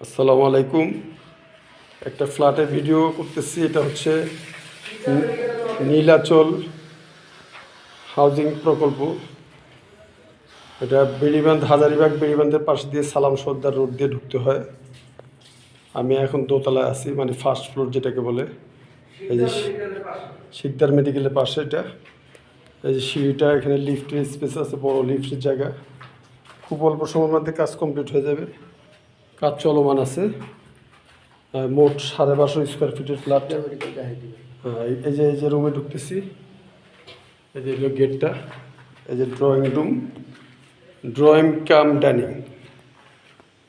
আসসালামু আলাইকুম। একটা ফ্ল্যাটে ভিডিও করতেছি, এটা হচ্ছে নীলাচল হাউজিং প্রকল্প। এটা বেড়িবাঁধ হাজারিবাগ বেড়িবাঁধের পাশ দিয়ে সালাম সর্দার রোড দিয়ে ঢুকতে হয়। আমি এখন দোতলায় আছি মানে ফার্স্ট ফ্লোর যেটাকে বলে। এই যে শিকদার মেডিকেলের পাশে এটা। এই যে সিঁড়িটা, এখানে লিফটের স্পেস আছে, বড় লিফটের জায়গা। খুব অল্প সময়ের মধ্যে কাজ কমপ্লিট হয়ে যাবে। কাজ চলমান আছে। মোট সাড়ে বারোশো স্কোয়ার ফিটের ফ্ল্যাট এই যে এই যে রুমে ঢুকতেছি এই যে হলো গেটটা এই যে drawing room drawing cum dining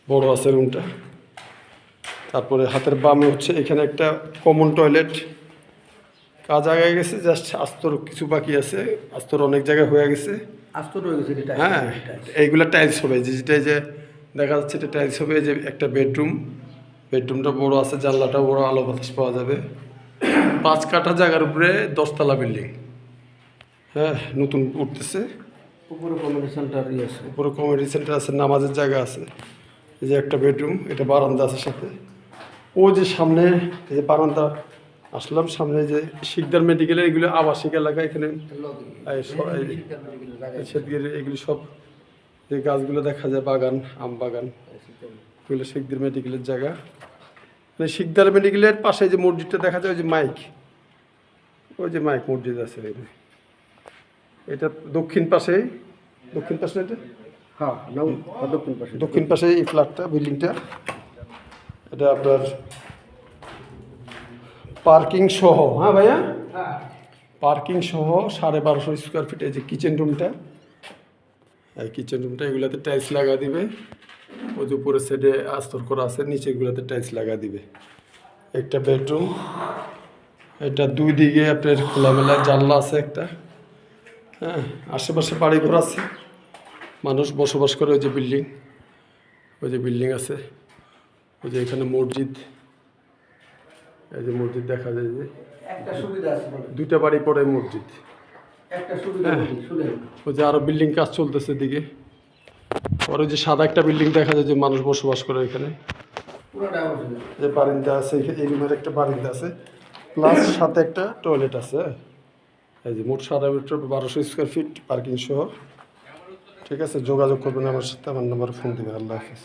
বড় আছে রুমটা তারপরে হাতের বামে হচ্ছে এখানে একটা কমন টয়লেট কাজ আগে গেছে জাস্ট আস্তর কিছু বাকি আছে আস্তর অনেক জায়গায় হয়ে গেছে। আস্ত রয়ে গেছে হ্যাঁ এইগুলো টাইলস হবে যেটা এই যে দেখা যাচ্ছে এটা টাইলস হবে যে একটা বেডরুম বেডরুমটা বড় আছে জানলাটা বড় আলো বাতাস পাওয়া যাবে। পাঁচ কাঠা জায়গার উপরে দশতলা বিল্ডিং হ্যাঁ নতুন উঠতেছে। উপরে কমিউনিটি সেন্টার আছে। উপরে কমিউনিটি সেন্টার আছে নামাজের জায়গা আছে। এই যে একটা বেডরুম এটা বারান্দা আছে সাথে। ও যে সামনে এই যে বারান্দা আসলাম সামনে যে শিকদার মেডিকেলের এগুলো আবাসিক এলাকা এখানে এগুলি সব যে গাছগুলো দেখা যায় বাগান আম বাগান। এগুলো শিকদার মেডিকেলের জায়গা। মানে শিকদার মেডিকেলের পাশে যে মসজিদটা দেখা যায় ওই যে মাইক। ওই যে মাইক মসজিদ আছে এটা দক্ষিণ পাশে। দক্ষিণ পাশে এটা? হ্যাঁ দক্ষিণ পাশে। দক্ষিণ পাশে এই ফ্ল্যাটটা বিল্ডিংটা এটা আপনার পার্কিং সহ। হ্যাঁ ভাইয়া? পার্কিং সহ সাড়ে বারোশো স্কোয়ার ফিট এই যে কিচেন রুমটা কিচেন রুমটা এগুলাতে টাইলস লাগা দিবে। ওই যে উপরের সাইডে আস্তর করা আছে নিচে এগুলাতে টাইলস লাগা দিবে। একটা বেডরুম এটা দুই দিকে আপনার খোলামেলা জানলা আছে একটা। হ্যাঁ আশেপাশে বাড়িঘর আছে। মানুষ বসবাস করে ওই যে বিল্ডিং ওই যে বিল্ডিং আছে। ওই যে এখানে মসজিদ এই যে মসজিদ দেখা যায় যে দুইটা বাড়ি পরে মসজিদ। ওই যে আরও বিল্ডিং কাজ চলতেছে এদিকে। আর ওই যে সাদা একটা বিল্ডিং দেখা যায় যে মানুষ বসবাস করে এখানে। যে বারিন্দা আছে এই রুমের একটা বারিন্দা আছে। প্লাস সাথে একটা টয়লেট আছে। এই যে মোট সাড়ে বারোশো স্কোয়ার ফিট পার্কিং সহ। ঠিক আছে যোগাযোগ করবেন আমার সাথে আমার নাম্বার ফোন দেবেন আল্লাহ হাফিজ।